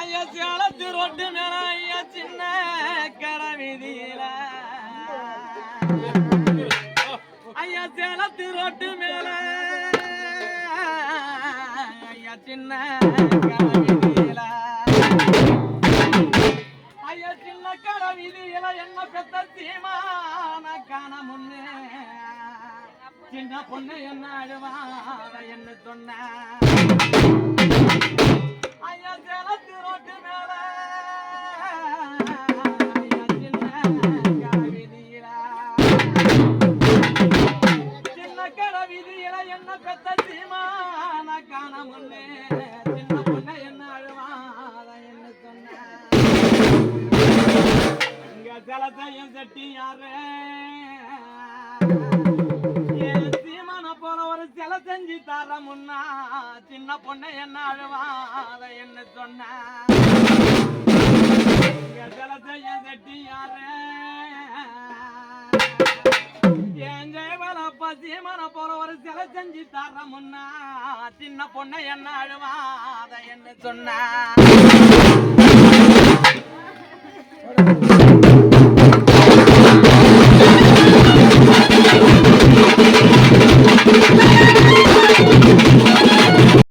ஐயா சேலத்து ரொட்டு மேல ஐயா சின்ன கடை ஐயா சேலத்து ரொட்டு மேல ஐயா சின்ன கடை ஐயா சின்ன கடை என்ன பெத்த சீமான காண முன்னே. சின்ன பொண்ணு என்ன அழுவாத என்ன சொன்ன. இங்க ஜலத்தையும் யாரு? என் சீமான போல ஒரு சிலை செஞ்சு தர முன்னா சின்ன பொண்ணை என்ன அழுவாத என்ன சொன்ன. இங்க ஜலத்தையும் செட்டி யாரு? என் ஜெயவலப்பா சீமான போல ஒரு சிலை செஞ்சு தர முன்னா சின்ன பொண்ணை என்ன அழுவாத என்ன சொன்ன.